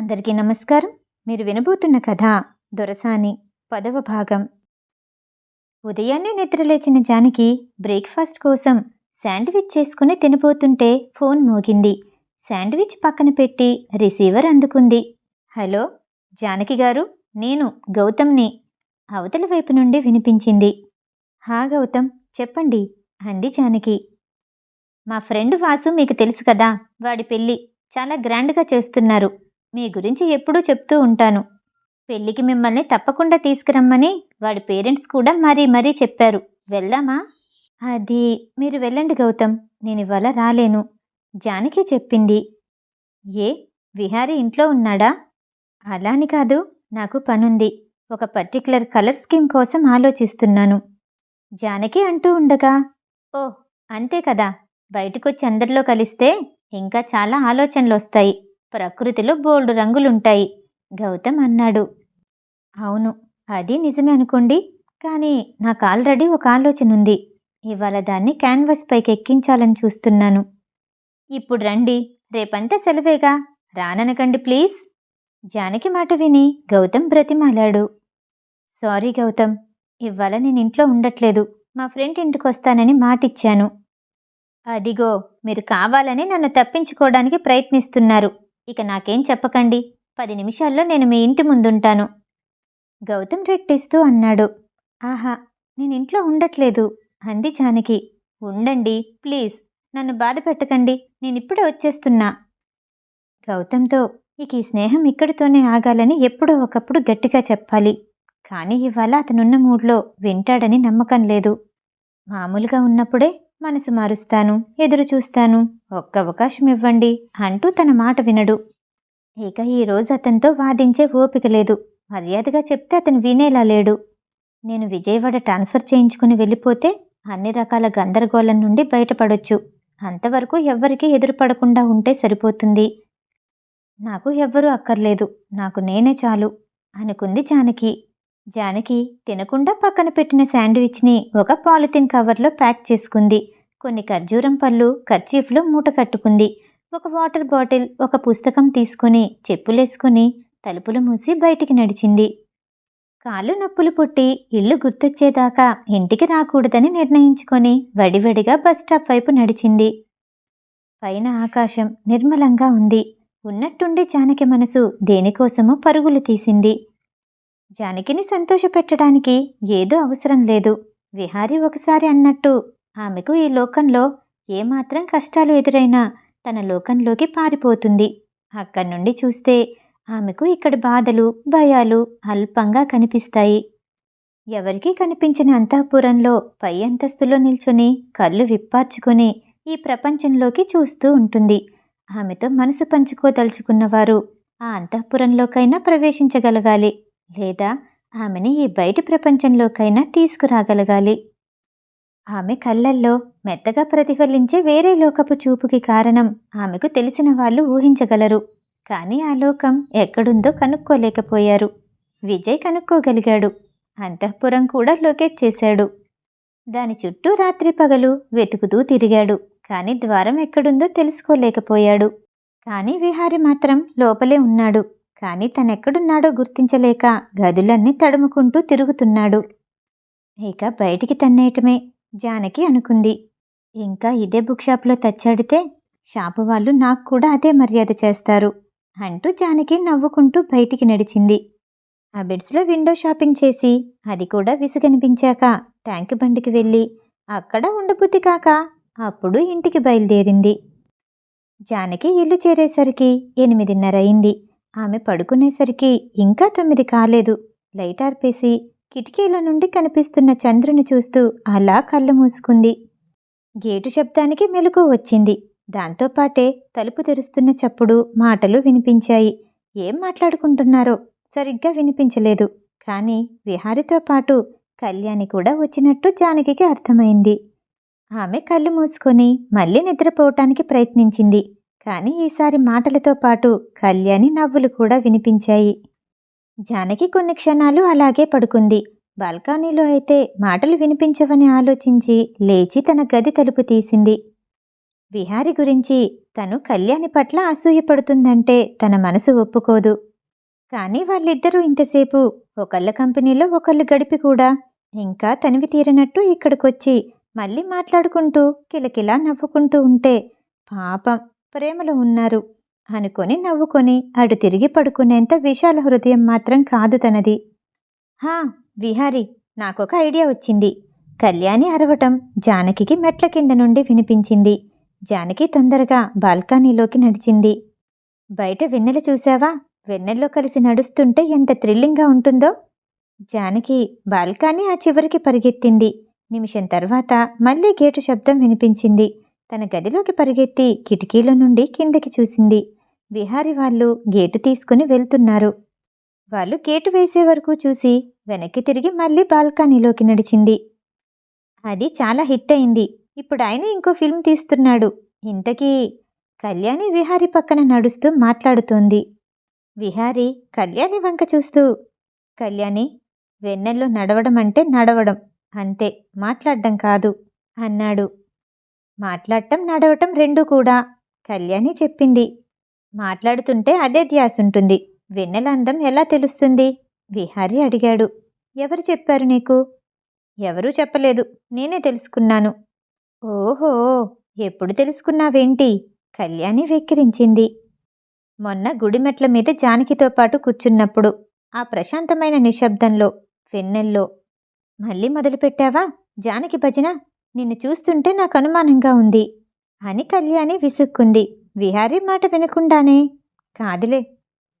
అందరికీ నమస్కారం. మీరు వినబోతున్న కథ దొరసాని పదవ భాగం. ఉదయాన్నే నిద్రలేచిన జానకి బ్రేక్ఫాస్ట్ కోసం శాండ్విచ్ చేసుకుని తినబోతుంటే ఫోన్ మోగింది. శాండ్విచ్ పక్కన పెట్టి రిసీవర్ అందుకుంది. హలో జానకి గారు నేను గౌతమ్ని. అవతల వైపు నుండి వినిపించింది. హా గౌతమ్ చెప్పండి అంది జానకి. మా ఫ్రెండ్ వాసు మీకు తెలుసు కదా వాడి పెళ్ళి చాలా గ్రాండ్గా చేస్తున్నారు. మీ గురించి ఎప్పుడూ చెప్తూ ఉంటాను. పెళ్ళికి మిమ్మల్ని తప్పకుండా తీసుకురమ్మని వాడి పేరెంట్స్ కూడా మరీ మరీ చెప్పారు. వెళ్దామా? అది మీరు వెళ్ళండి గౌతమ్. నేను ఇవాళ రాలేను. జానకి చెప్పింది. ఏ? విహారీ ఇంట్లో ఉన్నాడా? అలా అని కాదు. నాకు పనుంది. ఒక పర్టికులర్ కలర్ స్కీమ్ కోసం ఆలోచిస్తున్నాను. జానకి అంటూ ఉండగా ఓ అంతే కదా. బయటకొచ్చి అందరిలో కలిస్తే ఇంకా చాలా ఆలోచనలు వస్తాయి ప్రకృతిలో బోల్డు రంగులుంటాయి గౌతమ్ అన్నాడు. అవును అది నిజమే అనుకోండి కానీ నాకు ఆల్రెడీ ఒక ఆలోచన ఉంది. ఇవాళ దాన్ని క్యాన్వాస్ పైకి ఎక్కించాలని చూస్తున్నాను. ఇప్పుడు రండి రేపంతా సెలవేగా. రాననకండి ప్లీజ్. జానకి మాట విని గౌతమ్ బ్రతిమాలాడు. సారీ గౌతమ్ ఇవాళ నేను ఇంట్లో ఉండట్లేదు. మా ఫ్రెండ్ ఇంటికి వస్తానని మాటిచ్చాను. అదిగో మీరు కావాలని నన్ను తప్పించుకోవడానికి ప్రయత్నిస్తున్నారు. ఇక నాకేం చెప్పకండి. పది నిమిషాల్లో నేను మీ ఇంటి ముందుంటాను. గౌతమ్ రెట్టిస్తూ అన్నాడు. ఆహా నేను ఇంట్లో ఉండట్లేదు అంది జానకి. ఉండండి ప్లీజ్. నన్ను బాధ పెట్టకండి నేనిప్పుడే వచ్చేస్తున్నా. గౌతమ్తో ఇక ఈ స్నేహం ఇక్కడితోనే ఆగాలని ఎప్పుడో ఒకప్పుడు గట్టిగా చెప్పాలి. కానీ ఇవాళ అతనున్న మూడ్లో వింటాడని నమ్మకం లేదు. మామూలుగా ఉన్నప్పుడే మనసు మారుస్తాను ఎదురు చూస్తాను. ఒక్క అవకాశం ఇవ్వండి అంటూ తన మాట వినడు. ఇక ఈరోజు అతనితో వాదించే ఓపిక లేదు. మర్యాదగా చెప్తే అతను వినేలా లేడు. నేను విజయవాడ ట్రాన్స్ఫర్ చేయించుకుని వెళ్ళిపోతే అన్ని రకాల గందరగోళం నుండి బయటపడొచ్చు. అంతవరకు ఎవ్వరికీ ఎదురుపడకుండా ఉంటే సరిపోతుంది. నాకు ఎవ్వరూ అక్కర్లేదు. నాకు నేనే చాలు అనుకుంది జానకి. జానకి తినకుండా పక్కన పెట్టిన శాండ్విచ్ని ఒక పాలిథిన్ కవర్లో ప్యాక్ చేసుకుంది. కొన్ని ఖర్జూరం పళ్ళు కర్చీఫ్లో మూట కట్టుకుంది. ఒక వాటర్ బాటిల్ ఒక పుస్తకం తీసుకుని చెప్పులేసుకుని తలుపులు మూసి బయటికి నడిచింది. కాళ్ళు నొప్పులు పుట్టి ఇల్లు గుర్తొచ్చేదాకా ఇంటికి రాకూడదని నిర్ణయించుకొని వడివడిగా బస్ స్టాప్ వైపు నడిచింది. పైన ఆకాశం నిర్మలంగా ఉంది. ఉన్నట్టుండి జానకి మనసు దేనికోసమో పరుగులు తీసింది. జానకిని సంతోషపెట్టడానికి ఏదో అవసరం లేదు. విహారి ఒకసారి అన్నట్టు ఆమెకు ఈ లోకంలో ఏమాత్రం కష్టాలు ఎదురైనా తన లోకంలోకి పారిపోతుంది. అక్కడి నుండి చూస్తే ఆమెకు ఇక్కడ బాధలు భయాలు అల్పంగా కనిపిస్తాయి. ఎవరికీ కనిపించిన అంతఃపురంలో పై అంతస్తులో నిల్చుని కళ్ళు విప్పార్చుకుని ఈ ప్రపంచంలోకి చూస్తూ ఉంటుంది. ఆమెతో మనసు పంచుకోదలుచుకున్నవారు ఆ అంతఃపురంలోకైనా ప్రవేశించగలగాలి. లేదా ఆమెని ఈ బయటి ప్రపంచంలోకైనా తీసుకురాగలగాలి. ఆమె కళ్ళల్లో మెత్తగా ప్రతిఫలించే వేరే లోకపు చూపుకి కారణం ఆమెకు తెలిసిన వాళ్ళు ఊహించగలరు. కానీ ఆ లోకం ఎక్కడుందో కనుక్కోలేకపోయారు. విజయ్ కనుక్కోగలిగాడు. అంతఃపురం కూడా లొకేట్ చేశాడు. దాని చుట్టూ రాత్రి పగలు వెతుకుతూ తిరిగాడు. కానీ ద్వారం ఎక్కడుందో తెలుసుకోలేకపోయాడు. కానీ విహారి మాత్రం లోపలే ఉన్నాడు. కానీ తనెక్కడున్నాడో గుర్తించలేక గదులన్నీ తడుముకుంటూ తిరుగుతున్నాడు. ఇక బయటికి తన్నేయటమే జానకి అనుకుంది. ఇంకా ఇదే బుక్ షాప్లో తచ్చాడితే షాపు వాళ్ళు నాకు కూడా అదే మర్యాద చేస్తారు అంటూ జానకి నవ్వుకుంటూ బయటికి నడిచింది. ఆ బెడ్స్లో విండో షాపింగ్ చేసి అది కూడా విసుగనిపించాక ట్యాంక్ బండికి వెళ్ళి అక్కడ ఉండబుద్ధి కాక అప్పుడు ఇంటికి బయలుదేరింది. జానకి ఇల్లు చేరేసరికి ఎనిమిదిన్నర అయింది. ఆమె పడుకునేసరికి ఇంకా తొమ్మిది కాలేదు. లైట్ ఆర్పేసి కిటికీల నుండి కనిపిస్తున్న చంద్రుని చూస్తూ అలా కళ్ళు మూసుకుంది. గేటు శబ్దానికి మెలకు వచ్చింది. దాంతోపాటే తలుపు తెరుస్తున్న చప్పుడు మాటలు వినిపించాయి. ఏం మాట్లాడుకుంటున్నారో సరిగ్గా వినిపించలేదు. కానీ విహారితో పాటు కళ్యాణి కూడా వచ్చినట్టు జానకికి అర్థమైంది. ఆమె కళ్ళు మూసుకొని మళ్ళీ నిద్రపోవటానికి ప్రయత్నించింది. కానీ ఈసారి మాటలతో పాటు కళ్యాణి నవ్వులు కూడా వినిపించాయి. జానకి కొన్ని క్షణాలు అలాగే పడుకుంది. బాల్కనీలో అయితే మాటలు వినిపించవని ఆలోచించి లేచి తన గది తలుపు తీసింది. విహారి గురించి తను కళ్యాణి పట్ల అసూయపడుతుందంటే తన మనసు ఒప్పుకోదు. కానీ వాళ్ళిద్దరూ ఇంతసేపు ఒకళ్ళ కంపెనీలో ఒకళ్ళు గడిపి కూడా ఇంకా తనివి తీరినట్టు ఇక్కడికొచ్చి మళ్ళీ మాట్లాడుకుంటూ కిలకిలా నవ్వుకుంటూ ఉంటే పాపం. ప్రేమలో ఉన్నారు. అనుకొని నవ్వుకొని అటు తిరిగి పడుకునేంత విశాల హృదయం మాత్రం కాదు తనది. హా విహారి నాకొక ఐడియా వచ్చింది. కళ్యాణి అరవటం జానకికి మెట్ల కింద నుండి వినిపించింది. జానకి తొందరగా బాల్కనీలోకి నడిచింది. బయట వెన్నెల చూశావా? వెన్నెల్లో కలిసి నడుస్తుంటే ఎంత థ్రిల్లింగ్గా ఉంటుందో? జానకి బాల్కనీ ఆ చివరికి పరిగెత్తింది. నిమిషం తర్వాత మళ్ళీ గేటు శబ్దం వినిపించింది. తన గదిలోకి పరిగెత్తి కిటికీలో నుండి కిందకి చూసింది. విహారి వాళ్ళు గేటు తీసుకుని వెళ్తున్నారు. వాళ్ళు గేటు వేసే వరకు చూసి వెనక్కి తిరిగి మళ్ళీ బాల్కనీలోకి నడిచింది. అది చాలా హిట్ అయింది. ఇప్పుడు ఆయన ఇంకో ఫిల్మ్ తీస్తున్నాడు. ఇంతకీ కళ్యాణి విహారి పక్కన నడుస్తూ మాట్లాడుతోంది. విహారి కళ్యాణి వంక చూస్తూ కళ్యాణి వెన్నెల్లో నడవడం అంటే నడవడం అంతే మాట్లాడడం కాదు అన్నాడు. మాట్లాడటం నడవటం రెండూ కూడా. కళ్యాణి చెప్పింది. మాట్లాడుతుంటే అదే ధ్యాస ఉంటుంది. వెన్నెల అందం ఎలా తెలుస్తుంది? విహారి అడిగాడు. ఎవరు చెప్పారు నీకు? ఎవరూ చెప్పలేదు. నేనే తెలుసుకున్నాను. ఓహో! ఎప్పుడు తెలుసుకున్నావేంటి? కళ్యాణి వెక్కిరించింది. మొన్న గుడిమెట్ల మీద జానకితో పాటు కూర్చున్నప్పుడు ఆ ప్రశాంతమైన నిశ్శబ్దంలో వెన్నెల్లో. మళ్ళీ మొదలుపెట్టావా? జానకి భజన? నిన్ను చూస్తుంటే నాకు అనుమానంగా ఉంది అని కళ్యాణి విసుక్కుంది. విహారీ మాట వినకుండానే కాదులే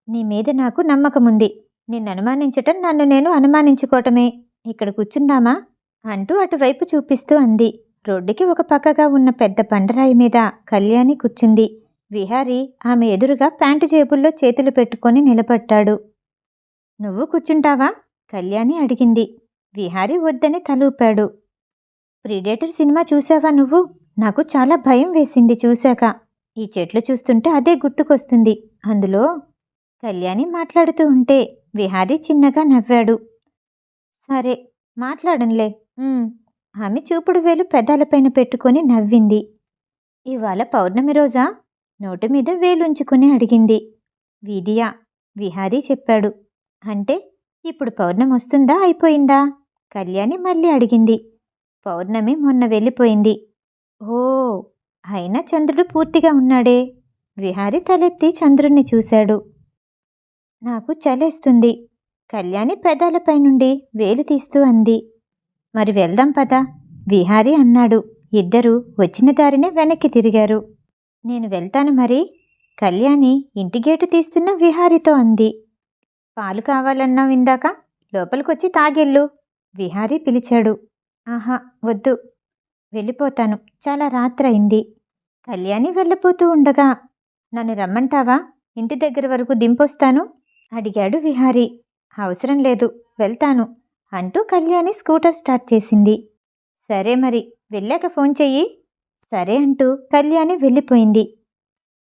నీ మీద నాకు నమ్మకముంది నిన్ను అనుమానించటం నన్ను నేను అనుమానించుకోవటమే. ఇక్కడ కూర్చుందామా? అంటూ అటువైపు చూపిస్తూ అంది. రోడ్డుకి ఒక పక్కగా ఉన్న పెద్ద బండరాయి మీద కళ్యాణి కూర్చుంది. విహారీ ఆమె ఎదురుగా ప్యాంటు జేబుల్లో చేతులు పెట్టుకొని నిలబడ్డాడు. నువ్వు కూర్చుంటావా? కళ్యాణి అడిగింది. విహారీ వద్దని తలూపాడు. ప్రిడేటర్ సినిమా చూసావా నువ్వు? నాకు చాలా భయం వేసింది చూశాక. ఈ చెట్లు చూస్తుంటే అదే గుర్తుకొస్తుంది. అందులో కళ్యాణి మాట్లాడుతూ ఉంటే విహారీ చిన్నగా నవ్వాడు. సరే మాట్లాడంలే. ఆమె చూపుడు వేలు పెదాలపైన పెట్టుకొని నవ్వింది. ఇవాళ పౌర్ణమి రోజా? నోటి మీద వేలుంచుకుని అడిగింది. వీధియా? విహారీ చెప్పాడు. అంటే ఇప్పుడు పౌర్ణమి వస్తుందా అయిపోయిందా? కళ్యాణి మళ్ళీ అడిగింది. పౌర్ణమి మొన్న వెళ్ళిపోయింది. ఓ అయినా చంద్రుడు పూర్తిగా ఉన్నాడే. విహారి తలెత్తి చంద్రుణ్ణి చూశాడు. నాకు చలేస్తుంది. కళ్యాణి పెదాలపై నుండి వేలు తీస్తూ అంది. మరి వెళ్దాం పదా విహారి అన్నాడు. ఇద్దరూ వచ్చిన దారినే వెనక్కి తిరిగారు. నేను వెళ్తాను మరి కళ్యాణి ఇంటి గేటు తీస్తున్న విహారితో అంది. పాలు కావాలన్నావు ఇందాక లోపలికొచ్చి తాగెళ్ళు విహారీ పిలిచాడు. ఆహా వద్దు. వెళ్ళిపోతాను. చాలా రాత్రయింది. కళ్యాణి వెళ్ళిపోతూ ఉండగా నన్ను రమ్మంటావా? ఇంటి దగ్గర వరకు దింపొస్తాను? అడిగాడు విహారీ. అవసరం లేదు వెళ్తాను అంటూ కళ్యాణి స్కూటర్ స్టార్ట్ చేసింది. సరే మరి వెళ్ళాక ఫోన్ చెయ్యి. సరే అంటూ కళ్యాణి వెళ్ళిపోయింది.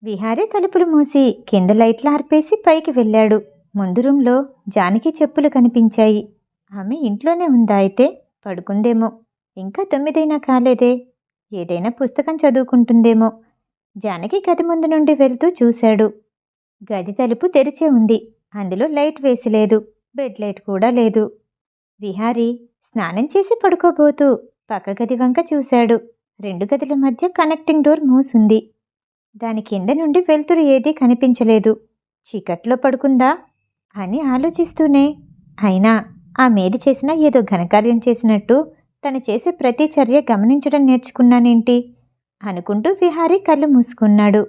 విహారీ తలుపులు మూసి కింద లైట్లు ఆర్పేసి పైకి వెళ్ళాడు. ముందు రూంలో జానకి చెప్పులు కనిపించాయి. ఆమె ఇంట్లోనే ఉందా అయితే? పడుకుందేమో. ఇంకా తొమ్మిదైనా కాలేదే. ఏదైనా పుస్తకం చదువుకుంటుందేమో. జానకి గది ముందు నుండి వెళ్తూ చూశాడు. గది తలుపు తెరిచే ఉంది. అందులో లైట్ వేసి లేదు. బెడ్ లైట్ కూడా లేదు. విహారీ స్నానం చేసి పడుకోబోతూ పక్క గది వంక చూశాడు. రెండు గదుల మధ్య కనెక్టింగ్ డోర్ మూసుంది. దాని కింద నుండి వెలుతురు ఏదీ కనిపించలేదు. చీకట్లో పడుకుందా? అని ఆలోచిస్తూనే. అయినా ఆ మేది చేసిన ఏదో ఘనకార్యం చేసినట్టు తను చేసే ప్రతి చర్య గమనించడం నేర్చుకున్నానేంటి? అనుకుంటూ విహారీ కళ్ళు మూసుకున్నాడు.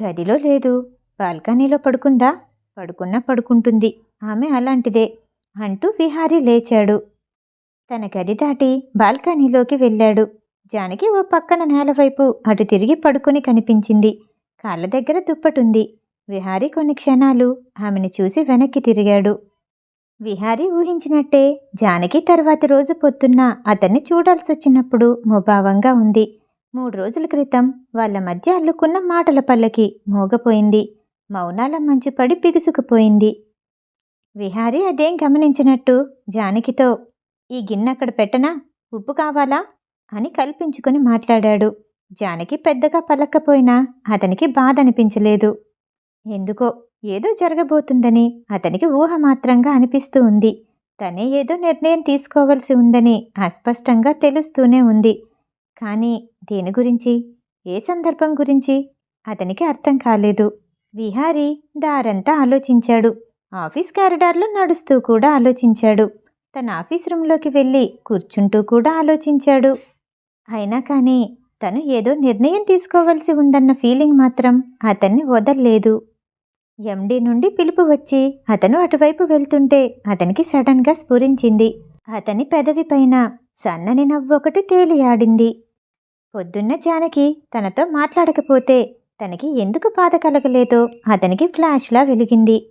గదిలో లేదు. బాల్కనీలో పడుకుందా? పడుకున్నా పడుకుంటుంది. ఆమె అలాంటిదే అంటూ విహారీ లేచాడు. తన గది దాటి బాల్కనీలోకి వెళ్ళాడు. జానకి ఓ పక్కన నేలవైపు అటు తిరిగి పడుకొని కనిపించింది. కాళ్ళ దగ్గర దుప్పటుంది విహారీ కొన్ని క్షణాలు ఆమెను చూసి వెనక్కి తిరిగాడు. విహారీ ఊహించినట్టే జానకి తర్వాతి రోజు పొద్దున్న అతన్ని చూడాల్సి వచ్చినప్పుడు ముభావంగా ఉంది. మూడు రోజుల క్రితం వాళ్ళ మధ్య అల్లుకున్న మాటల పల్లకి మోగపోయింది. మౌనాల మంచు పడి బిగుసుకుపోయింది. విహారీ అదేం గమనించినట్టు జానకితో ఈ గిన్నె అక్కడ పెట్టనా? ఉప్పు కావాలా? అని కల్పించుకుని మాట్లాడాడు. జానకి పెద్దగా పలక్కపోయినా అతనికి బాధ అనిపించలేదు ఎందుకో? ఏదో జరగబోతుందని అతనికి ఊహ మాత్రంగా అనిపిస్తూ ఉంది. తనే ఏదో నిర్ణయం తీసుకోవలసి ఉందని అస్పష్టంగా తెలుస్తూనే ఉంది. కానీ దేని గురించి? ఏ సందర్భం గురించి? అతనికి అర్థం కాలేదు. విహారీ దారంతా ఆలోచించాడు. ఆఫీస్ కారిడార్లో నడుస్తూ కూడా ఆలోచించాడు. తన ఆఫీస్ రూమ్లోకి వెళ్ళి కూర్చుంటూ కూడా ఆలోచించాడు. అయినా కానీ తను ఏదో నిర్ణయం తీసుకోవలసి ఉందన్న ఫీలింగ్ మాత్రం అతన్ని వదల్లేదు. ఎండి నుండి పిలుపు వచ్చి అతను అటువైపు వెళ్తుంటే అతనికి సడన్గా స్ఫురించింది. అతని పెదవి పైన సన్నని నవ్వు ఒకటి తేలియాడింది. పొద్దున్న జానకి తనతో మాట్లాడకపోతే తనకి ఎందుకు బాధ కలగలేదో అతనికి ఫ్లాష్లా వెలిగింది.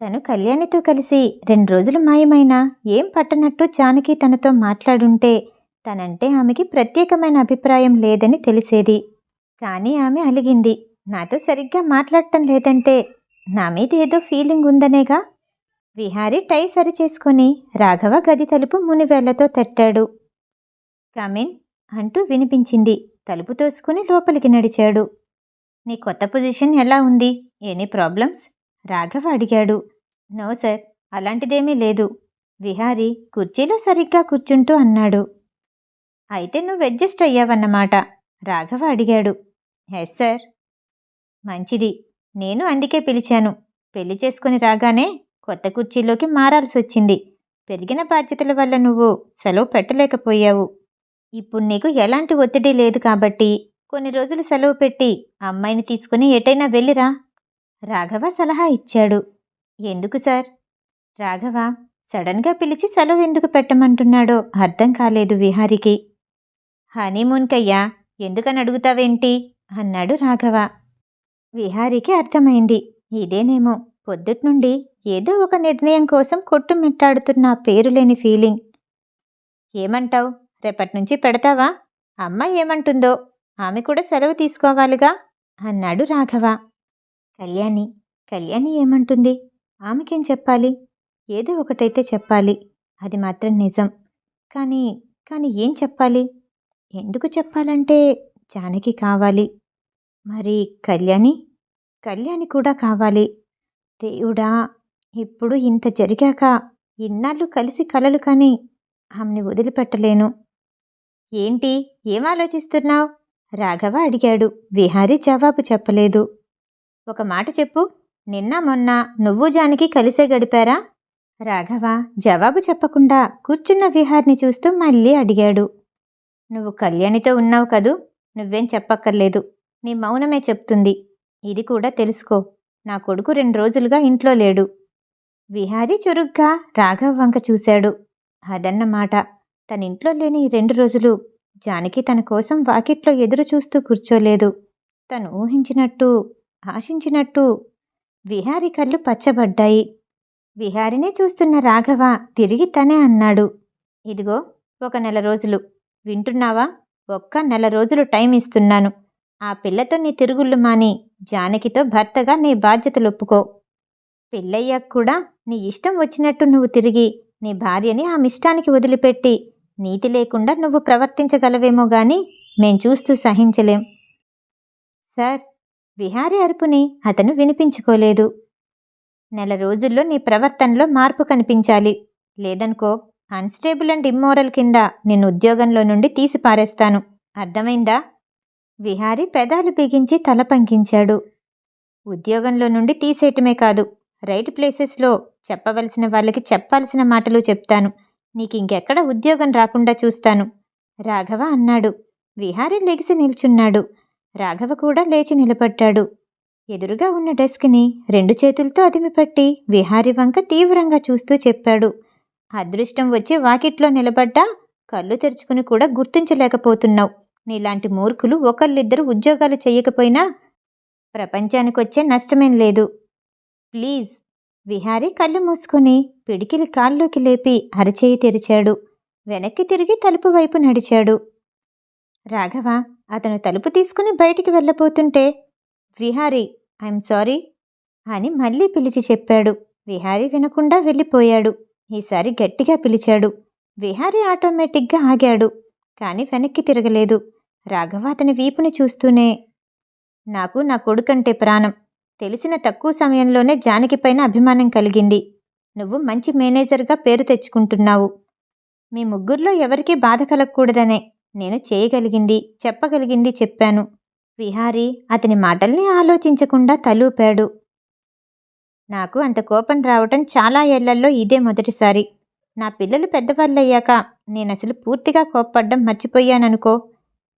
తను కళ్యాణితో కలిసి రెండు రోజులు మాయమైన ఏం పట్టనట్టు జానకి తనతో మాట్లాడుంటే తనంటే ఆమెకి ప్రత్యేకమైన అభిప్రాయం లేదని తెలిసేది. కానీ ఆమె అలిగింది. నాతో సరిగ్గా మాట్లాడటం లేదంటే నా మీద ఏదో ఫీలింగ్ ఉందనేగా? విహారీ టై సరిచేసుకొని రాఘవ గది తలుపు మునివేళ్ళతో తట్టాడు. కమిన్ అంటూ వినిపించింది. తలుపు తోసుకుని లోపలికి నడిచాడు. నీ కొత్త పొజిషన్ ఎలా ఉంది? Any problems? రాఘవ అడిగాడు. నో సార్ అలాంటిదేమీ లేదు విహారీ కుర్చీలో సరిగ్గా కూర్చుంటూ అన్నాడు. అయితే నువ్వు అడ్జస్ట్ అయ్యావన్నమాట రాఘవ అడిగాడు. Yes sir. మంచిది. నేను అందుకే పిలిచాను. పెళ్ళి చేసుకుని రాగానే కొత్త కుర్చీలోకి మారాల్సి వచ్చింది పెరిగిన బాధ్యతల వల్ల నువ్వు సెలవు పెట్టలేకపోయావు. ఇప్పుడు నీకు ఎలాంటి ఒత్తిడి లేదు కాబట్టి కొన్ని రోజులు సెలవు పెట్టి అమ్మాయిని తీసుకుని ఎటైనా వెళ్ళిరా? రాఘవ సలహా ఇచ్చాడు. ఎందుకు సార్? రాఘవ సడన్గా పిలిచి సెలవు ఎందుకు పెట్టమంటున్నాడో అర్థం కాలేదు విహారికి. హనీమూన్కయ్యా ఎందుకని అడుగుతావేంటి? అన్నాడు రాఘవ. విహారికి అర్థమైంది. ఇదేనేమో పొద్దుట్నుండి ఏదో ఒక నిర్ణయం కోసం కొట్టుమిట్టాడుతున్న పేరులేని ఫీలింగ్. ఏమంటావ్? రేపట్నుంచి పెడతావా? అమ్మ ఏమంటుందో? ఆమె కూడా సెలవు తీసుకోవాలిగా? అన్నాడు రాఘవ. కళ్యాణి కళ్యాణి ఏమంటుంది? ఆమెకేం చెప్పాలి? ఏదో ఒకటైతే చెప్పాలి. అది మాత్రం నిజం. కానీ కానీ ఏం చెప్పాలి? ఎందుకు చెప్పాలంటే జానకి కావాలి. మరి కళ్యాణి? కళ్యాణి కూడా కావాలి. దేవుడా ఇప్పుడు ఇంత జరిగాక ఇన్నాళ్ళు కలిసి కలలు కానీ ఆమెని వదిలిపెట్టలేను. ఏంటి? ఏం ఆలోచిస్తున్నావు? రాఘవ అడిగాడు. విహారీ జవాబు చెప్పలేదు. ఒక మాట చెప్పు. నిన్న మొన్న నువ్వు జానికి కలిసే గడిపారా? రాఘవ జవాబు చెప్పకుండా కూర్చున్న విహార్ని చూస్తూ మళ్ళీ అడిగాడు. నువ్వు కళ్యాణితో ఉన్నావు కదూ? నువ్వేం చెప్పక్కర్లేదు. నీ మౌనమే చెప్తుంది. ఇది కూడా తెలుసుకో. నా కొడుకు రెండు రోజులుగా ఇంట్లో లేడు. విహారీ చురుగ్గా రాఘవ్ వంక చూశాడు. అదన్నమాట. తన ఇంట్లో లేని రెండు రోజులు జానకి తన కోసం వాకిట్లో ఎదురు చూస్తూ కూర్చోలేదు. తను ఊహించినట్టు ఆశించినట్టు విహారి కళ్ళు పచ్చబడ్డాయి. విహారినే చూస్తున్న రాఘవ తిరిగి తనే అన్నాడు. ఇదిగో ఒక నెల రోజులు. వింటున్నావా? ఒక్క నెల రోజులు టైం ఇస్తున్నాను. ఆ పిల్లతో నీ తిరుగుళ్ళు మాని జానకితో భర్తగా నీ బాధ్యతలు ఒప్పుకో. పెళ్ళయ్యాక కూడా నీ ఇష్టం వచ్చినట్టు నువ్వు తిరిగి నీ భార్యని ఆమె ఇష్టానికి వదిలిపెట్టి నీతి లేకుండా నువ్వు ప్రవర్తించగలవేమో గాని మేం చూస్తూ సహించలేం. సార్ విహారీ అరుపుని అతను వినిపించుకోలేదు. నెల రోజుల్లో నీ ప్రవర్తనలో మార్పు కనిపించాలి. లేదనుకో అన్స్టేబుల్ అండ్ ఇమ్మోరల్ కింద నేను ఉద్యోగంలో నుండి తీసి పారేస్తాను అర్థమైందా? విహారీ పెదాలు బిగించి తల పంకించాడు. ఉద్యోగంలో నుండి తీసేయటమే కాదు రైట్ ప్లేసెస్లో చెప్పవలసిన వాళ్ళకి చెప్పాల్సిన మాటలు చెప్తాను. నీకు ఇంకెక్కడ ఉద్యోగం రాకుండా చూస్తాను? రాఘవ అన్నాడు. విహారీ లెగిసి నిల్చున్నాడు. రాఘవ కూడా లేచి నిలబడ్డాడు. ఎదురుగా ఉన్న డెస్క్ని రెండు చేతులతో అదిమిపట్టి విహారి వంక తీవ్రంగా చూస్తూ చెప్పాడు. అదృష్టం వచ్చి వాకిట్లో నిలబడ్డా కళ్ళు తెరుచుకుని కూడా గుర్తించలేకపోతున్నావు. నీలాంటి మూర్ఖులు ఒకళ్ళిద్దరు ఉద్యోగాలు చేయకపోయినా ప్రపంచానికి వచ్చే నష్టమేం లేదు. ప్లీజ్ విహారీ కళ్ళు మూసుకొని పిడికిలి కాల్లోకి లేపి అరచేయి తెరిచాడు. వెనక్కి తిరిగి తలుపు వైపు నడిచాడు. రాఘవ అతను తలుపు తీసుకుని బయటికి వెళ్ళబోతుంటే విహారీ ఐఎమ్ సారీ అని మళ్ళీ పిలిచి చెప్పాడు. విహారీ వినకుండా వెళ్ళిపోయాడు. ఈసారి గట్టిగా పిలిచాడు. విహారీ ఆటోమేటిక్గా ఆగాడు. కానీ వెనక్కి తిరగలేదు. రాఘవ అతని వీపుని చూస్తూనే నాకు నా కొడుకంటే ప్రాణం. తెలిసిన తక్కువ సమయంలోనే జానకి పైన అభిమానం కలిగింది. నువ్వు మంచి మేనేజర్గా పేరు తెచ్చుకుంటున్నావు. మీ ముగ్గురిలో ఎవరికీ బాధ కలగకూడదనే నేను చేయగలిగింది చెప్పగలిగింది చెప్పాను. విహారీ అతని మాటల్ని ఆలోచించకుండా తలూపాడు. నాకు అంత కోపం రావటం చాలా ఏళ్ళలో ఇదే మొదటిసారి. నా పిల్లలు పెద్దవాళ్ళయ్యాక నేనసలు పూర్తిగా కోప్పడ్డం మర్చిపోయాననుకో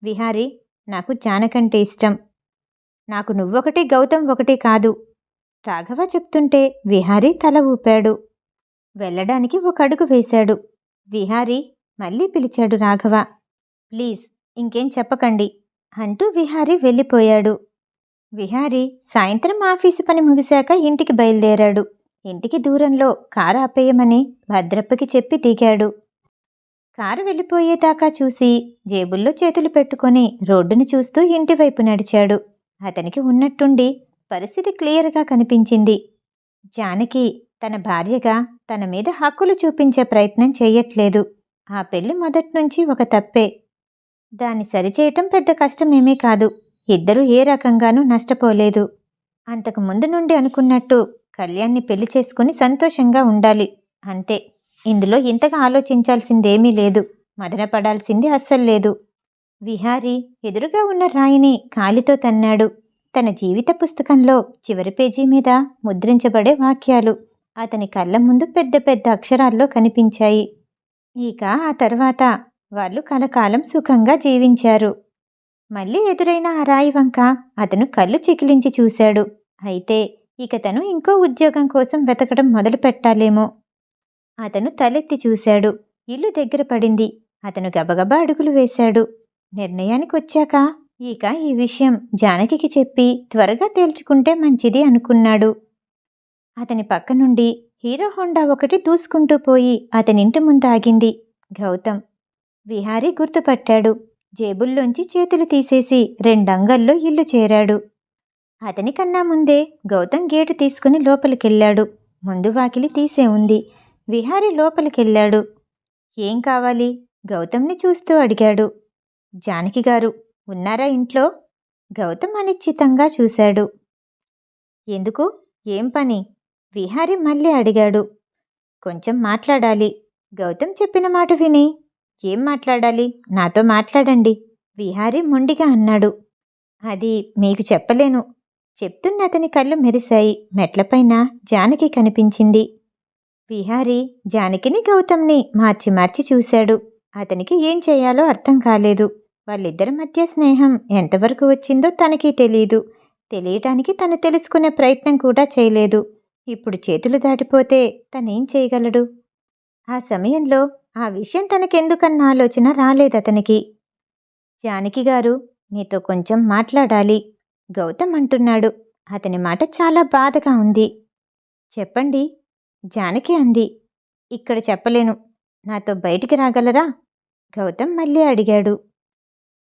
విహారి నాకు జానకంటే ఇష్టం. నాకు నువ్వొకటి గౌతమ్ ఒకటి కాదు. రాఘవ చెప్తుంటే విహారీ తల ఊపాడు. వెళ్ళడానికి ఒక అడుగు వేశాడు. విహారీ మళ్ళీ పిలిచాడు రాఘవ. ప్లీజ్ ఇంకేం చెప్పకండి అంటూ విహారీ వెళ్ళిపోయాడు. విహారీ సాయంత్రం ఆఫీసు పని ముగిశాక ఇంటికి బయలుదేరాడు. ఇంటికి దూరంలో కారు ఆపేయమని భద్రప్పకి చెప్పి దిగాడు. కారు వెళ్ళిపోయేదాకా చూసి జేబుల్లో చేతులు పెట్టుకొని రోడ్డుని చూస్తూ ఇంటివైపు నడిచాడు. అతనికి ఉన్నట్టుండి పరిస్థితి క్లియర్గా కనిపించింది. జానకి తన భార్యగా తన మీద హక్కులు చూపించే ప్రయత్నం చేయట్లేదు. ఆ పెళ్ళి మొదట్నుంచి ఒక తప్పే. దాన్ని సరిచేయటం పెద్ద కష్టమేమీ కాదు. ఇద్దరూ ఏ రకంగానూ నష్టపోలేదు. అంతకు ముందు నుండి అనుకున్నట్టు కళ్యాణ్ని పెళ్ళి చేసుకుని సంతోషంగా ఉండాలి. అంతే. ఇందులో ఇంతగా ఆలోచించాల్సిందేమీ లేదు. మదనపడాల్సింది అస్సలు లేదు. విహారీ ఎదురుగా ఉన్న రాయిని కాలితో తన్నాడు. తన జీవిత పుస్తకంలో చివరి పేజీ మీద ముద్రించబడే వాక్యాలు అతని కళ్ళ ముందు పెద్ద పెద్ద అక్షరాల్లో కనిపించాయి. ఇక ఆ తర్వాత వాళ్ళు కలకాలం సుఖంగా జీవించారు. మళ్ళీ ఎదురైన ఆ రాయి వంక అతను కళ్ళు చికిలించి చూశాడు. అయితే ఇక తను ఇంకో ఉద్యోగం కోసం వెతకడం మొదలు పెట్టాలేమో అతను తలెత్తి చూశాడు. ఇల్లు దగ్గర పడింది. అతను గబగబా అడుగులు వేశాడు. నిర్ణయానికి వచ్చాక ఇక ఈ విషయం జానకికి చెప్పి త్వరగా తేల్చుకుంటే మంచిది అనుకున్నాడు. అతని పక్క నుండి హీరో హోండా ఒకటి దూసుకుంటూ పోయి అతనింటి ముందు ఆగింది. గౌతమ్ విహారీ గుర్తుపట్టాడు. జేబుల్లోంచి చేతులు తీసేసి రెండంగల్లో ఇల్లు చేరాడు. అతనికన్నా ముందే గౌతమ్ గేటు తీసుకుని లోపలికెళ్ళాడు. ముందు వాకిలి తీసే ఉంది. విహారీ లోపలికెళ్ళాడు. ఏం కావాలి? గౌతమ్ని చూస్తూ అడిగాడు. జానకి గారు ఉన్నారా ఇంట్లో? గౌతమ్ అనిశ్చితంగా చూశాడు. ఎందుకు? ఏం పని? విహారి మళ్ళీ అడిగాడు. కొంచెం మాట్లాడాలి. గౌతమ్ చెప్పిన మాట విని. ఏం మాట్లాడాలి? నాతో మాట్లాడండి. విహారి మొండిగా అన్నాడు. అది మీకు చెప్పలేను. చెప్తున్న అతని కళ్ళు మెరిశాయి. మెట్లపైన జానకి కనిపించింది. విహారి జానకిని గౌతమ్ని మార్చి మార్చి చూశాడు. అతనికి ఏం చేయాలో అర్థం కాలేదు. వాళ్ళిద్దరి మధ్య స్నేహం ఎంతవరకు వచ్చిందో తనకి తెలియదు తెలియటానికి తను తెలుసుకునే ప్రయత్నం కూడా చేయలేదు. ఇప్పుడు చేతులు దాటిపోతే తనేం చేయగలడు? ఆ సమయంలో ఆ విషయం తనకెందుకన్న ఆలోచన రాలేదతనికి. జానకి గారు మీతో కొంచెం మాట్లాడాలి గౌతమ్ అంటున్నాడు. అతని మాట చాలా బాధగా ఉంది. చెప్పండి జానకి అంది. ఇక్కడ చెప్పలేను. నాతో బయటికి రాగలరా? గౌతమ్ మళ్ళీ అడిగాడు.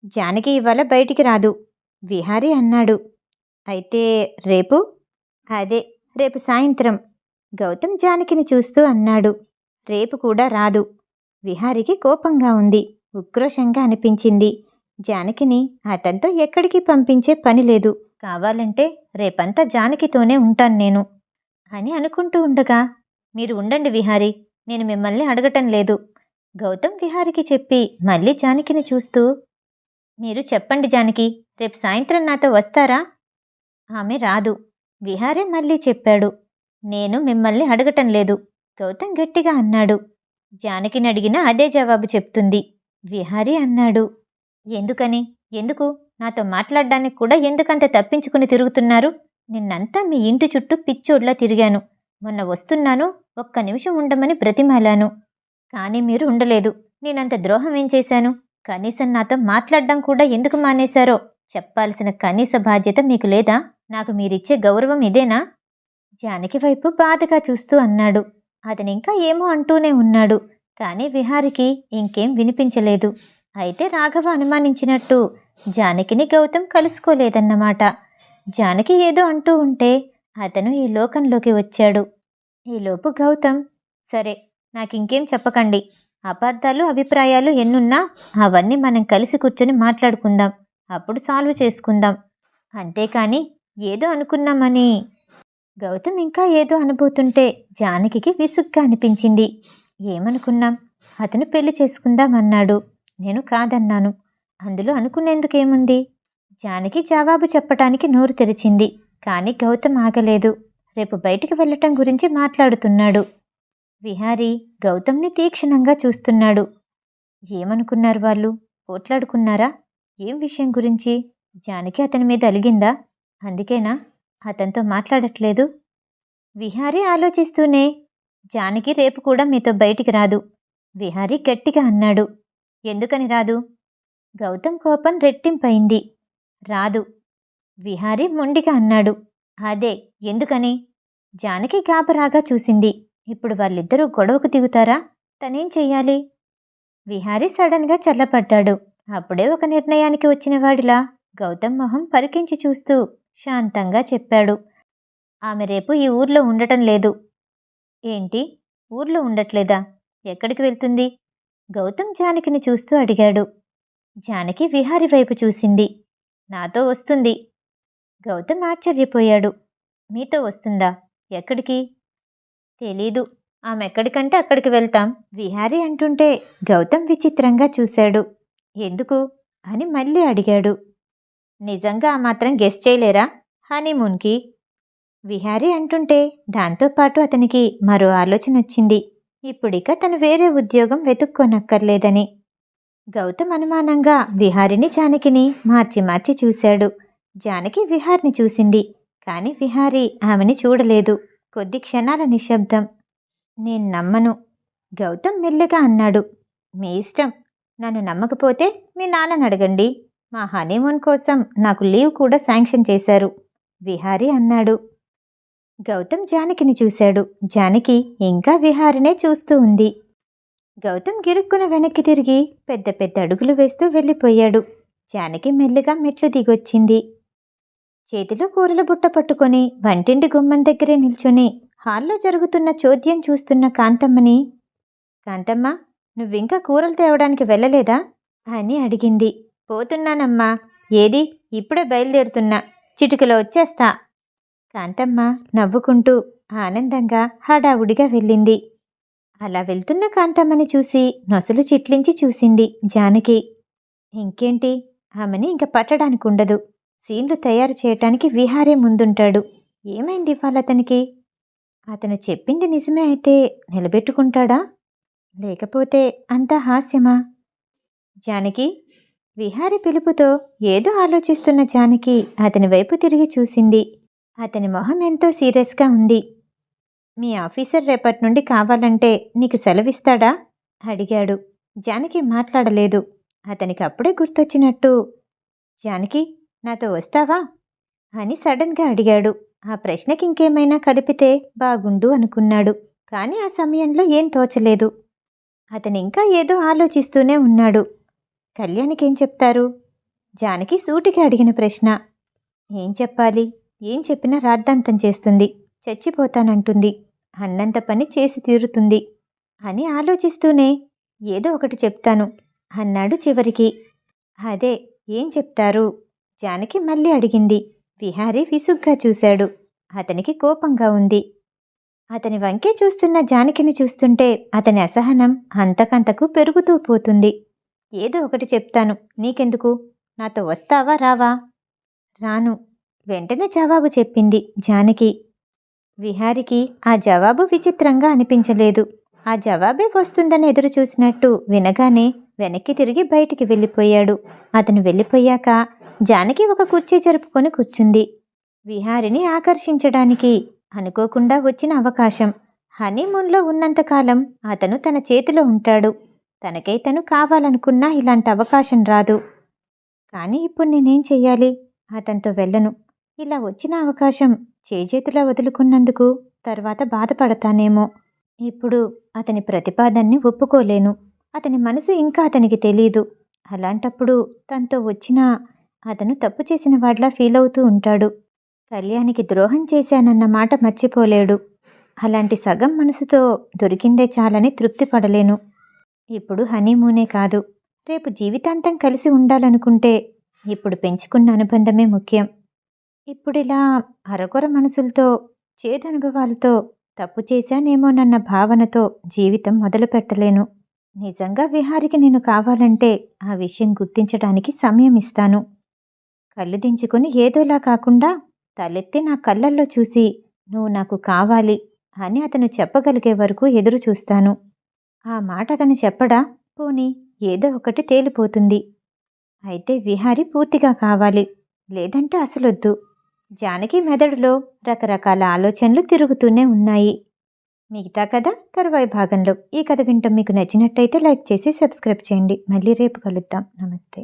జానకి ఇవాళ బయటికి రాదు విహారి అన్నాడు. అయితే రేపు? అదే రేపు సాయంత్రం గౌతమ్ జానకిని చూస్తూ అన్నాడు. రేపు కూడా రాదు విహారికి కోపంగా ఉంది. ఉక్రోషంగా అనిపించింది. జానకిని అతనితో ఎక్కడికి పంపించే పని లేదు. కావాలంటే రేపంతా జానకితోనే ఉంటాను నేను అని అనుకుంటూ ఉండగా మీరు ఉండండి విహారీ నేను మిమ్మల్ని అడగటం లేదు. గౌతమ్ విహారికి చెప్పి మళ్ళీ జానకిని చూస్తూ మీరు చెప్పండి జానకి రేపు సాయంత్రం నాతో వస్తారా? ఆమె రాదు. విహారే మళ్ళీ చెప్పాడు నేను మిమ్మల్ని అడగటం లేదు గౌతమ్ గట్టిగా అన్నాడు. జానకిని అడిగినా అదే జవాబు చెప్తుంది. విహారీ అన్నాడు ఎందుకని? ఎందుకు? నాతో మాట్లాడడానికి కూడా ఎందుకంత తప్పించుకుని తిరుగుతున్నారు? నిన్నంతా మీ ఇంటి చుట్టూ పిచ్చోడ్లా తిరిగాను. మొన్న వస్తున్నాను ఒక్క నిమిషం ఉండమని బ్రతిమాలాను. కానీ మీరు ఉండలేదు. నేనంత ద్రోహం ఏం చేశాను? కనీసం నాతో మాట్లాడడం కూడా ఎందుకు మానేశారో? చెప్పాల్సిన కనీస బాధ్యత మీకు లేదా? నాకు మీరిచ్చే గౌరవం ఇదేనా? జానకి వైపు బాధగా చూస్తూ అన్నాడు. అతనింకా ఏమో అంటూనే ఉన్నాడు. కానీ విహారికి ఇంకేం వినిపించలేదు. అయితే రాఘవ అనుమానించినట్టు జానకిని గౌతమ్ కలుసుకోలేదన్నమాట. జానకి ఏదో అంటూ ఉంటే అతను ఈ లోకంలోకి వచ్చాడు. ఈలోపు గౌతమ్ సరే నాకింకేం చెప్పకండి. అపార్థాలు అభిప్రాయాలు ఎన్నున్నా అవన్నీ మనం కలిసి కూర్చొని మాట్లాడుకుందాం. అప్పుడు సాల్వ్ చేసుకుందాం. అంతేకాని ఏదో అనుకున్నామని. గౌతమ్ ఇంకా ఏదో అనుభూతుంటే జానకికి విసుగ్గా అనిపించింది. ఏమనుకున్నాం? అతను పెళ్ళి చేసుకుందాం అన్నాడు నేను కాదన్నాను. అందులో అనుకునేందుకేముంది? జానకి జవాబు చెప్పటానికి నోరు తెరిచింది. కానీ గౌతమ్ ఆగలేదు. రేపు బయటికి వెళ్ళటం గురించి మాట్లాడుతున్నాడు. విహారీ గౌతమ్ని తీక్షణంగా చూస్తున్నాడు. ఏమనుకున్నారు వాళ్ళు? పోట్లాడుకున్నారా? ఏం విషయం గురించి? జానకి అతని మీద అలిగిందా? అందుకేనా? అతనితో మాట్లాడట్లేదు? విహారీ ఆలోచిస్తూనే జానకి రేపు కూడా మీతో బయటికి రాదు. విహారీ గట్టిగా అన్నాడు. ఎందుకని రాదు? గౌతమ్ కోపం రెట్టింపైంది. రాదు. విహారీ మొండిగా అన్నాడు. అదే ఎందుకని? జానకి గాబరాగా చూసింది. ఇప్పుడు వాళ్ళిద్దరూ గొడవకు దిగుతారా? తనేం చెయ్యాలి? విహారీ సడన్గా చల్లపడ్డాడు అప్పుడే ఒక నిర్ణయానికి వచ్చిన వాడిలా గౌతమ్ మొహం పరికించి చూస్తూ శాంతంగా చెప్పాడు. ఆమె రేపు ఈ ఊర్లో ఉండటం లేదు. ఏంటి? ఊర్లో ఉండట్లేదా? ఎక్కడికి వెళ్తుంది? గౌతమ్ జానకిని చూస్తూ అడిగాడు. జానకి విహారి వైపు చూసింది. నాతో వస్తుంది. గౌతమ్ ఆశ్చర్యపోయాడు. మీతో వస్తుందా? ఎక్కడికి? తెలీదు. ఆమె ఎక్కడికంటే అక్కడికి వెళ్తాం విహారి అంటుంటే గౌతమ్ విచిత్రంగా చూశాడు. ఎందుకు? అని మళ్ళీ అడిగాడు. నిజంగా ఆ మాత్రం గెస్ చేయలేరా? హనీమూన్కి? విహారీ అంటుంటే దాంతోపాటు అతనికి మరో ఆలోచన వచ్చింది. ఇప్పుడిక తను వేరే ఉద్యోగం వెతుక్కోనక్కర్లేదని. గౌతమ్ అనుమానంగా విహారిని జానకిని మార్చి మార్చి చూశాడు. జానకి విహార్ని చూసింది. కానీ విహారి ఆమెని చూడలేదు. కొద్ది క్షణాల నిశ్శబ్దం. నేను నమ్మను గౌతమ్ మెల్లగా అన్నాడు. మీ ఇష్టం. నన్ను నమ్మకపోతే మీ నాన్నని అడగండి. మా హనీమూన్ కోసం నాకు లీవ్ కూడా శాంక్షన్ చేశారు విహారీ అన్నాడు. గౌతమ్ జానకిని చూశాడు. జానకి ఇంకా విహారినే చూస్తూ ఉంది. గౌతమ్ గిరుక్కున వెనక్కి తిరిగి పెద్ద పెద్ద అడుగులు వేస్తూ వెళ్ళిపోయాడు. జానకి మెల్లిగా మెట్లు దిగొచ్చింది. చేతిలో కూరల బుట్ట పట్టుకొని వంటింటి గుమ్మం దగ్గరే నిల్చొని హాల్లో జరుగుతున్న చోద్యం చూస్తున్న కాంతమ్మని కాంతమ్మ నువ్వింకా కూరలు తేవడానికి వెళ్ళలేదా? అని అడిగింది. పోతున్నానమ్మా ఏది? ఇప్పుడే బయలుదేరుతున్నా. చిటికలో వచ్చేస్తా. కాంతమ్మ నవ్వుకుంటూ ఆనందంగా హడావుడిగా వెళ్ళింది. అలా వెళ్తున్న కాంతమ్మని చూసి నొసలు చిట్లించి చూసింది జానకి. ఇంకేంటి? ఆమెని ఇంక పట్టడానికి ఉండదు సీన్లు తయారు చేయటానికి విహారే ముందుంటాడు. ఏమైంది ఇవాళ అతనికి? అతను చెప్పింది నిజమే అయితే నిలబెట్టుకుంటాడా? లేకపోతే అంతా హాస్యమా? జానకి విహారి పిలుపుతో ఏదో ఆలోచిస్తున్న జానకి అతని వైపు తిరిగి చూసింది. అతని మొహం ఎంతో సీరియస్గా ఉంది. మీ ఆఫీసర్ రేపటి నుండి కావాలంటే నీకు సెలవిస్తాడా? అడిగాడు. జానకి మాట్లాడలేదు. అతనికి అప్పుడే గుర్తొచ్చినట్టు జానకి నాతో వస్తావా? అని సడన్గా అడిగాడు. ఆ ప్రశ్నకి ఇంకేమైనా కలిపితే బాగుండు అనుకున్నాడు. కానీ ఆ సమయంలో ఏం తోచలేదు. అతను ఇంకా ఏదో ఆలోచిస్తూనే ఉన్నాడు. కళ్యాణికి ఏం చెప్తారు? జానకి సూటికి అడిగిన ప్రశ్న. ఏం చెప్పాలి? ఏం చెప్పినా రాద్ధాంతం చేస్తుంది. చచ్చిపోతానంటుంది. అన్నంత పని చేసి తీరుతుంది. అని ఆలోచిస్తూనే ఏదో ఒకటి చెప్తాను అన్నాడు చివరికి. అదే ఏం చెప్తారు? జానకి మళ్ళీ అడిగింది. విహారీ విసుగ్గా చూశాడు. అతనికి కోపంగా ఉంది. అతని వంకే చూస్తున్న జానకిని చూస్తుంటే అతని అసహనం అంతకంతకు పెరుగుతూ పోతుంది. ఏదో ఒకటి చెప్తాను. నీకెందుకు? నాతో వస్తావా? రావా? రాను. వెంటనే జవాబు చెప్పింది జానకి. విహారికి ఆ జవాబు విచిత్రంగా అనిపించలేదు. ఆ జవాబే వస్తుందని ఎదురు చూసినట్టు వినగానే వెనక్కి తిరిగి బయటికి వెళ్ళిపోయాడు. అతను వెళ్ళిపోయాక జానకి ఒక కుర్చీ జరుపుకొని కూర్చుంది. విహారిని ఆకర్షించడానికి అనుకోకుండా వచ్చిన అవకాశం. హనీమూన్లో ఉన్నంతకాలం అతను తన చేతిలో ఉంటాడు. తనకై తను కావాలనుకున్నా ఇలాంటి అవకాశం రాదు. కానీ ఇప్పుడు నేనేం చెయ్యాలి? అతనితో వెళ్ళను. ఇలా వచ్చిన అవకాశం చేజేతిలో వదులుకున్నందుకు తర్వాత బాధపడతానేమో. ఇప్పుడు అతని ప్రతిపాదన్ని ఒప్పుకోలేను. అతని మనసు ఇంకా అతనికి తెలీదు. అలాంటప్పుడు తనతో వచ్చినా అతను తప్పు చేసిన వాడిలా ఫీల్ అవుతూ ఉంటాడు. కళ్యాణికి ద్రోహం చేశానన్న మాట మర్చిపోలేడు. అలాంటి సగం మనసుతో దొరికిందే చాలని తృప్తి పడలేను. ఇప్పుడు హనీమూనే కాదు. రేపు జీవితాంతం కలిసి ఉండాలనుకుంటే ఇప్పుడు పెంచుకున్న అనుబంధమే ముఖ్యం. ఇప్పుడిలా అరకొర మనసులతో చేదు అనుభవాలతో తప్పు చేశానేమోనన్న భావనతో జీవితం మొదలు పెట్టలేను. నిజంగా విహారికి నేను కావాలంటే ఆ విషయం గుర్తించడానికి సమయం ఇస్తాను. కళ్ళు దించుకుని ఏదోలా కాకుండా తలెత్తి నా కళ్ళల్లో చూసి నువ్వు నాకు కావాలి అని అతను చెప్పగలిగే వరకు ఎదురు చూస్తాను. ఆ మాట అతను చెప్పడా పోనీ ఏదో ఒకటి తేలిపోతుంది. అయితే విహారి పూర్తిగా కావాలి లేదంటే అసలొద్దు. జానకి మెదడులో రకరకాల ఆలోచనలు తిరుగుతూనే ఉన్నాయి. మిగతా కథ తరువాయి భాగంలో. ఈ కథ వింటం మీకు నచ్చినట్టయితే లైక్ చేసి సబ్స్క్రైబ్ చేయండి. మళ్ళీ రేపు కలుద్దాం. నమస్తే.